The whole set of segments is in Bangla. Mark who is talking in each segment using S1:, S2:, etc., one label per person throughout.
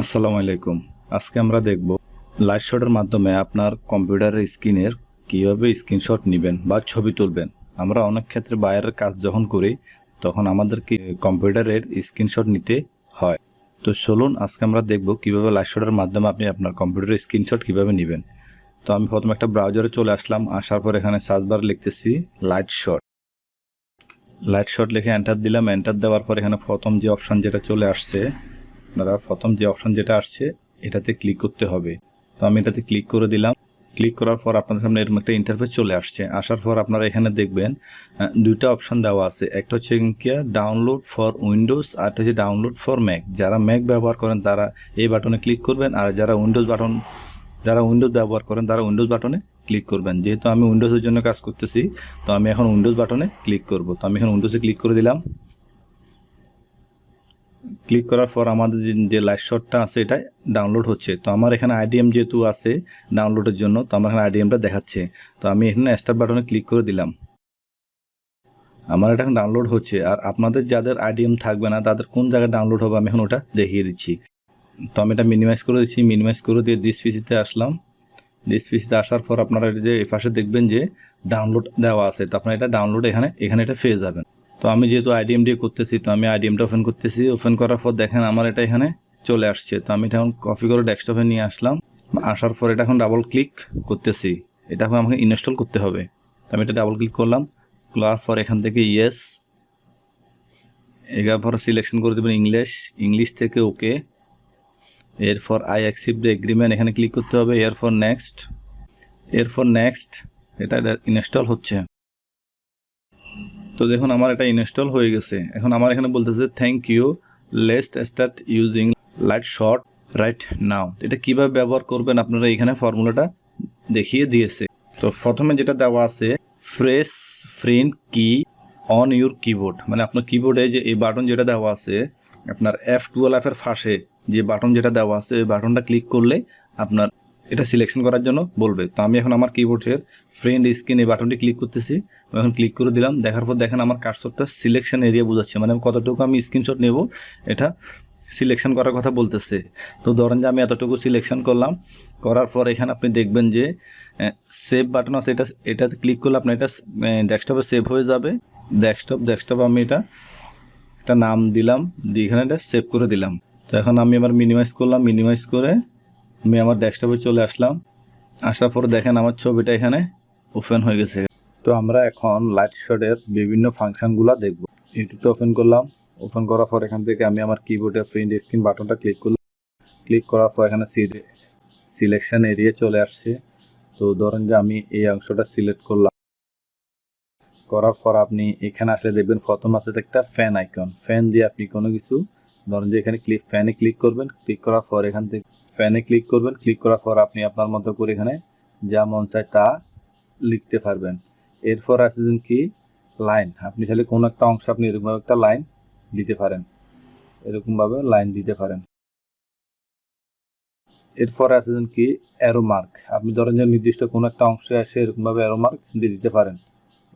S1: আসসালামু আলাইকুম। আজকে আমরা দেখব লাইট শটের মাধ্যমে আপনার কম্পিউটারের স্ক্রিনের কীভাবে স্ক্রিনশট নেবেন বা ছবি তুলবেন। আমরা অনেক ক্ষেত্রে বাইরের কাজ যখন করি, তখন আমাদেরকে কম্পিউটারের স্ক্রিনশট নিতে হয়। তো চলুন, আজকে আমরা দেখব কীভাবে লাইট শটের মাধ্যমে আপনি আপনার কম্পিউটারের স্ক্রিনশট কীভাবে নেবেন। তো আমি প্রথমে একটা ব্রাউজারে চলে আসলাম, আসার পর এখানে সার্চ বার লিখতেছি লাইট শট লাইট শট লিখে এন্টার দিলাম। এন্টার দেওয়ার পর এখানে প্রথম যে অপশন যেটা চলে আসছে আপনারা প্রথম যে অপশন যেটা আসছে, এটাতে ক্লিক করতে হবে। তো আমি এটাতে ক্লিক করে দিলাম। ক্লিক করার পর আপনাদের সামনে এরকম একটা ইন্টারফেস চলে আসছে। আসার পর আপনারা এখানে দেখবেন দুইটা অপশন দেওয়া আছে। একটা হচ্ছে ডাউনলোড ফর উইন্ডোজ আর একটা হচ্ছে ডাউনলোড ফর ম্যাক যারা ম্যাক ব্যবহার করেন, তারা এই বাটনে ক্লিক করবেন, আর যারা উইন্ডোজ বাটন যারা উইন্ডোজ ব্যবহার করেন, তারা উইন্ডোজ বাটনে ক্লিক করবেন। যেহেতু আমি উইন্ডোজের জন্য কাজ করতেছি, তো আমি এখন উইন্ডোজ বাটনে ক্লিক করব। তো আমি এখন উইন্ডোজে ক্লিক করে দিলাম। ক্লিক করার পর আমাদের যে- লাইভ শটটা আছে এটা ডাউনলোড হচ্ছে। তো আমার এখানে আইডিএম যেহেতু আছে ডাউনলোডের জন্য, তো আমার এখানে আইডিএমটা দেখাচ্ছে। তো আমি এখানে স্টার্ট বাটনে ক্লিক করে দিলাম। আমার এটা এখন ডাউনলোড হচ্ছে। আর আপনাদের যাদের আইডিএম থাকবে না, তাদের কোন জায়গায় ডাউনলোড হবে আমি এখন ওটা দেখিয়ে দিচ্ছি। তো আমি এটা মিনিমাইজ করে দিচ্ছি মিনিমাইজ করে দিয়ে দিস পিসিতে আসলাম। দিস পিসিতে আসার পর আপনারা যে, এই পাশে দেখবেন যে ডাউনলোড দেওয়া আছে। তো আপনারা এটা ডাউনলোড এখানে এখানে এটা পেয়ে যাবেন। তো আমি যেহেতু আইডিএম দিয়ে করতেছি, তো আমি আইডিএমটা ওপেন করতেছি। ওপেন করার পর দেখেন আমার এটা এখানে চলে আসছে। তো আমি এখন কপি করে ডেস্কটপে নিয়ে আসলাম। আসার পর এটা এখন ডাবল ক্লিক করতেছি। এটা এখন আমাকে ইনস্টল করতে হবে। তো আমি এটা ডাবল ক্লিক করলাম। করার পর এখান থেকে ইয়েস এগার পর সিলেকশন করে দেবেন ইংলিশ ইংলিশ থেকে ওকে এরপর আই অ্যাকসেপ্ট দ্য এগ্রিমেন্ট এখানে ক্লিক করতে হবে। এরপর নেক্সট এরপর নেক্সট এটা ইনস্টল হচ্ছে। তো দেখুন, আমার এটা ইনস্টল হয়ে গেছে। এখন আমার এখানে বলতেছে thank you least start using Lightshot right now এটা কীভাবে ব্যবহার করবেন? আপনারা এখানে ফর্মুলাটা দেখিয়ে দিয়েছে। তো প্রথমে যেটা দেওয়া আছে ফ্রেশ ফ্রিন কি অন ইউর কিবোর্ড মানে আপনার কিবোর্ডে যে এই বাটন যেটা দেওয়া আছে, আপনার এফ টুয়েলভ এর ফাঁসে যে বাটন যেটা দেওয়া আছে, ওই বাটনটা ক্লিক করলে আপনার এটা সিলেকশন করার জন্য বলবে। তো আমি এখন আমার কিবোর্ডের ফ্রেন্ড স্ক্রিন এই বাটনটি ক্লিক করতেছি। এখন ক্লিক করে দিলাম। দেখার পর দেখেন আমার কার্সরটা সিলেকশন এরিয়া বোঝাচ্ছে। মানে কতটুকু আমি স্ক্রিনশট নেব, এটা সিলেকশন করার কথা বলতেছে। তো ধরেন যে আমি এতটুকু সিলেকশন করলাম। করার পর এখানে আপনি দেখবেন যে সেভ বাটন আছে। এটা, এটাতে ক্লিক করলে আপনার এটা ডেস্কটপে সেভ হয়ে যাবে। ডেস্কটপ ডেস্কটপ আমি এটা একটা নাম দিলাম। দিয়ে এখানে এটা সেভ করে দিলাম। তো এখন আমি আমার মিনিমাইজ করলাম। মিনিমাইজ করে আমি আমার ডেস্কটপে চলে আসলাম। আসার পর দেখেন আমার ছবিটা এখানে ওপেন হয়ে গেছে। তো আমরা এখন লাইট শটের বিভিন্ন ফাংশনগুলো দেখব। ইউটিউবটা ওপেন করলাম। ওপেন করার পর এখান থেকে আমি আমার কিবোর্ডের প্রিন্ট স্ক্রিন বাটনটা ক্লিক করলাম। ক্লিক করার পর এখানে সিলেকশন এরিয়া চলে আসছে। তো ধরেন যে আমি এই অংশটা সিলেক্ট করলাম। করার পর আপনি এখানে আসলে দেখবেন প্রথম আছে একটা ফ্যান আইকন ফ্যান দিয়ে আপনি কোনো কিছু ধরেন যে এখানে ক্লিক ফ্যানে ক্লিক করবেন ক্লিক করার পর এখান থেকে ফ্যানে ক্লিক করবেন ক্লিক করার পর আপনি আপনার মতো করে এখানে যা মন চায় তা লিখতে পারবেন। এরপর আছে কি? লাইন আপনি চাইলে কোনো একটা অংশ আপনি এরকমভাবে একটা লাইন দিতে পারেন। এরকমভাবে লাইন দিতে পারেন। এরপর আছে কি? অ্যারো মার্ক আপনি ধরেন যে নির্দিষ্ট কোনো একটা অংশে আসে এরকমভাবে অ্যারো মার্ক দিয়ে দিতে পারেন।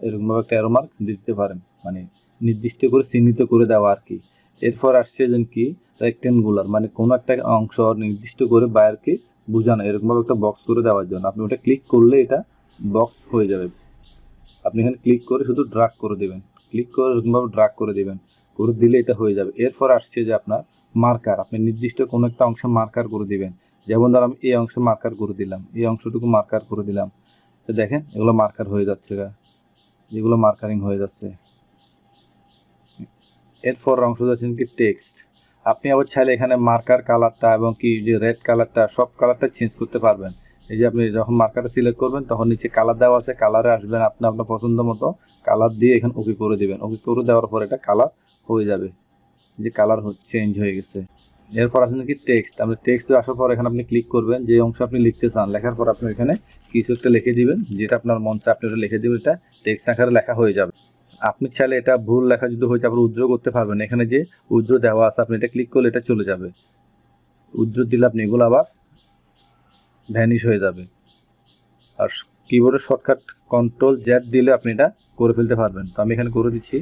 S1: এরকমভাবে একটা অ্যারো মার্ক দিয়ে দিতে পারেন। মানে নির্দিষ্ট করে চিহ্নিত করে দেওয়া আর কি। এরপর আসছে যেন কি? রেক্টেঙ্গুলার মানে কোনো একটা অংশ নির্দিষ্ট করে বাইরকে বোঝানো, এরকমভাবে একটা বক্স করে দেওয়ার জন্য। আপনি ওটা ক্লিক করলে এটা বক্স হয়ে যাবে। আপনি এখানে ক্লিক করে শুধু ড্রাগ করে দেবেন। ক্লিক করে এরকমভাবে ড্রাগ করে দেবেন। করে দিলে এটা হয়ে যাবে। এরপর আসছে যে আপনার মার্কার আপনি নির্দিষ্ট কোনো একটা অংশ মার্কার করে দিবেন। যেমন ধর আমি এই অংশ মার্কার করে দিলাম, এই অংশটুকু মার্কার করে দিলাম। তো দেখেন এগুলো মার্কার হয়ে যাচ্ছে যেগুলো মার্কারিং হয়ে যাচ্ছে। এরপর অংশ যাচ্ছেন কি টেক্সট আপনি আবার চাইলে এখানে মার্কার কালারটা এবং কি যে রেড কালারটা সব কালারটা চেঞ্জ করতে পারবেন। এই যে আপনি যখন মার্কারটা সিলেক্ট করবেন, তখন নিচে কালার দেওয়া আছে কালারে আসবেন আপনি আপনার পছন্দ মতো। কালার দিয়ে এখানে ওকে করে দেবেন। ওকে করে দেওয়ার পর এটা কালার হয়ে যাবে। যে কালার চেঞ্জ হয়ে গেছে। এরপর আসলে কি টেক্সট আপনি টেক্সট আসার পর এখানে আপনি ক্লিক করবেন, যে অংশ আপনি লিখতে চান। লেখার পর আপনি এখানে কিছু একটা লিখে দিবেন, যেটা আপনার মন চায় আপনি ওটা লিখে দিবেন, এটা টেক্সট আকারে লেখা হয়ে যাবে। আপনি চাইলে এটা ভুল লেখা যদি হয়েছে আপনি উজ্জ্ব করতে পারবেন, এখানে যে উজ্জ্ব দেওয়া আছে, আপনি এটা ক্লিক করলে এটা চলে যাবে। উজ্জ্ব দিলে আপনি এগুলো আবার ভ্যানিশ হয়ে যাবে। আর কিবোর্ডের শর্টকাট কন্ট্রোল জেড দিলে আপনি এটা করে ফেলতে পারবেন। তো আমি এখানে করে দিচ্ছি।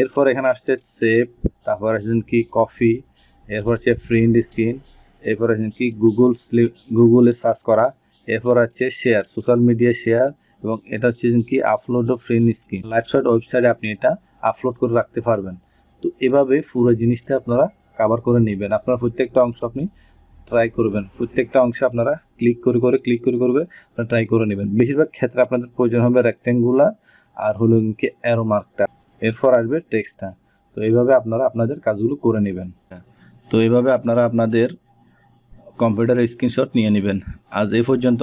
S1: এরপর এখানে আসছে সেভ তারপর আসছেন কি কফি এরপর হচ্ছে ফ্রিন্ড স্ক্রিন এরপর আছে কি গুগল গুগলে সার্চ করা, এরপর আছে শেয়ার সোশ্যাল মিডিয়া শেয়ার এবং এটা হচ্ছে কি আপলোড ও ফ্রেন্ড স্ক্রিন লাইটশট ওয়েবসাইটে আপনি এটা আপলোড করে রাখতে পারবেন। তো এভাবে পুরো জিনিসটা আপনারা কাভার করে নেবেন। আপনার প্রত্যেকটা অংশ আপনি ট্রাই করবেন। প্রত্যেকটা অংশে আপনারা ক্লিক করে করে ক্লিক করে করবে আপনারা ট্রাই করে নেবেন। বেশিরভাগ ক্ষেত্রে আপনাদের প্রয়োজন হবে রেক্টেঙ্গুলার আর হলো কি অ্যারো মার্কটা এরপর আসবে টেক্সটটা তো এইভাবে আপনারা আপনাদের কাজগুলো করে নেবেন। তো এইভাবে আপনারা আপনাদের কম্পিউটারের স্ক্রিনশট নিয়ে নেবেন। আজ এই পর্যন্ত।